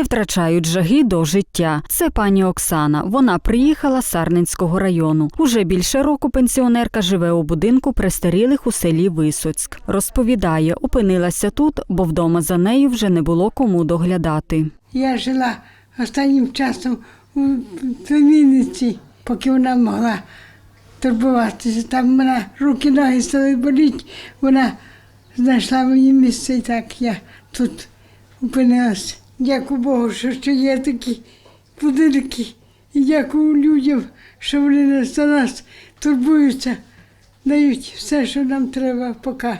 не втрачають жаги до життя. Це пані Оксана. Вона приїхала з Сарненського району. Уже більше року пенсіонерка живе у будинку престарілих у селі Висоцьк. Розповідає, опинилася тут, бо вдома за нею вже не було кому доглядати. Я жила останнім часом у племінниці, поки вона могла турбуватися. Там мене руки, ноги стали боліти, вона знайшла мені місце і так я тут опинилася. Дякую Богу, що ще є такі будинки. І дякую людям, що вони за нас турбуються, дають все, що нам треба, поки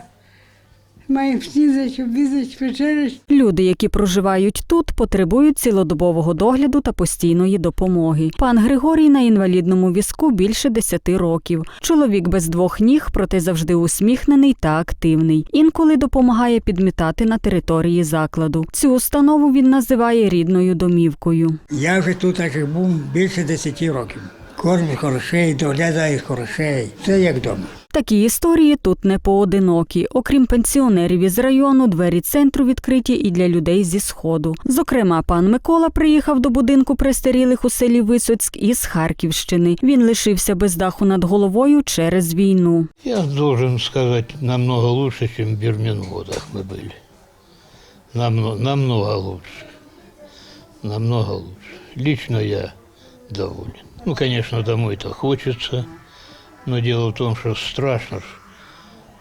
маємо снідати, обідати, вечеряти. Люди, які проживають тут, потребують цілодобового догляду та постійної допомоги. Пан Григорій на інвалідному візку більше 10 років. Чоловік без двох ніг, проте завжди усміхнений та активний. Інколи допомагає підмітати на території закладу. Цю установу він називає рідною домівкою. Я вже тут так був більше 10 років. Кормить хорошей, доглядає хорошей. Це як вдома. Такі історії тут не поодинокі. Окрім пенсіонерів із району, двері центру відкриті і для людей зі сходу. Зокрема, пан Микола приїхав до будинку престарілих у селі Висоцьк із Харківщини. Він лишився без даху над головою через війну. Я должен сказать, намного лучше, чем в Бермингодах мы были. Намного, намного лучше. Намного лучше. Лично я доволен. Ну, конечно, домой-то хочется, но дело в том, что страшно, ж,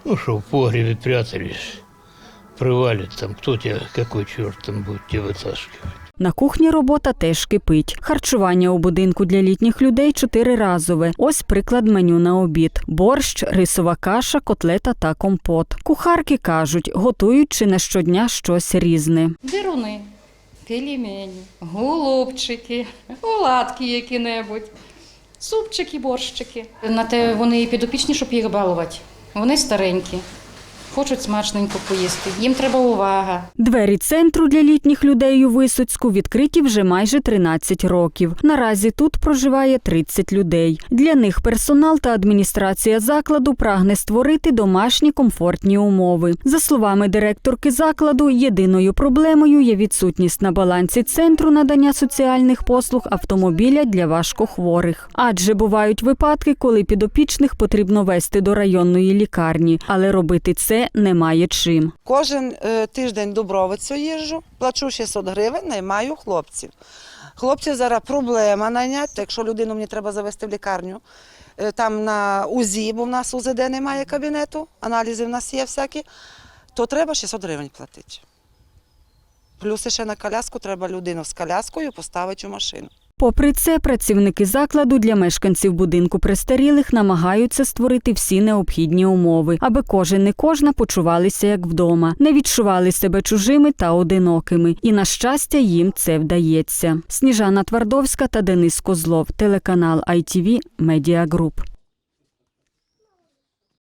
ну, что в погребе прятались, привалит там, кто тебя, какой черт там будет тебя вытаскивать. На кухні робота теж кипить. Харчування у будинку для літніх людей чотириразове. Ось приклад меню на обід: борщ, рисова каша, котлета та компот. Кухарки кажуть, готують чи не щодня щось різне. Дируни, пельмені, голубчики, оладки які-небудь, супчики, борщики. На те вони і підопічні, щоб їх балувати. Вони старенькі, хочуть смачненько поїсти. Їм треба увага. Двері центру для літніх людей у Висоцьку відкриті вже майже 13 років. Наразі тут проживає 30 людей. Для них персонал та адміністрація закладу прагне створити домашні комфортні умови. За словами директорки закладу, єдиною проблемою є відсутність на балансі центру надання соціальних послуг автомобіля для важкохворих. Адже бувають випадки, коли підопічних потрібно вести до районної лікарні, але робити це немає чим. Кожен е, тиждень Дубровицю їжджу, плачу 600 гривень, наймаю хлопців. Хлопців зараз проблема найняти, якщо людину мені треба завести в лікарню, е, там на УЗІ, бо в нас УЗД немає кабінету, аналізи в нас є всякі, то треба 600 гривень платити. Плюс ще на коляску треба людину з коляскою поставити у машину. Попри це, працівники закладу для мешканців будинку престарілих намагаються створити всі необхідні умови, аби кожен і кожна почувалися як вдома, не відчували себе чужими та одинокими. І на щастя, їм це вдається. Сніжана Твардовська та Денис Козлов, телеканал ITV Media Group.